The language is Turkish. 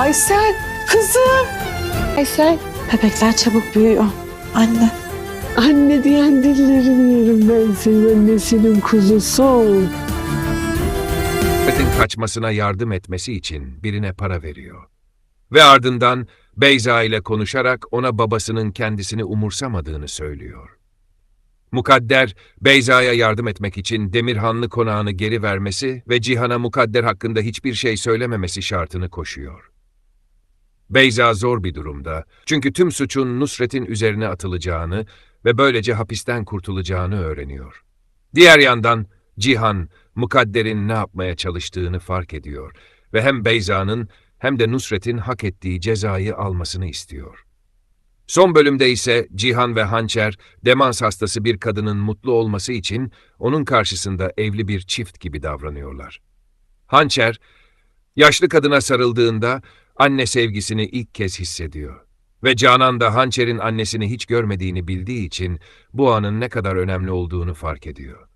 Aysel, kızım. Aysel. Bebekler çabuk büyüyor. Anne. Anne diyen dillerini yerim ben senin annesinin kuzusu. Nusret'in kaçmasına yardım etmesi için birine para veriyor. Ve ardından Beyza ile konuşarak ona babasının kendisini umursamadığını söylüyor. Mukadder, Beyza'ya yardım etmek için Demirhanlı konağını geri vermesi ve Cihan'a Mukadder hakkında hiçbir şey söylememesi şartını koşuyor. Beyza zor bir durumda çünkü tüm suçun Nusret'in üzerine atılacağını ve böylece hapisten kurtulacağını öğreniyor. Diğer yandan Cihan, Mukadder'in ne yapmaya çalıştığını fark ediyor ve hem Beyza'nın hem de Nusret'in hak ettiği cezayı almasını istiyor. Son bölümde ise Cihan ve Hançer, demans hastası bir kadının mutlu olması için onun karşısında evli bir çift gibi davranıyorlar. Hançer, yaşlı kadına sarıldığında anne sevgisini ilk kez hissediyor. Ve Canan da Hançer'in annesini hiç görmediğini bildiği için bu anın ne kadar önemli olduğunu fark ediyor.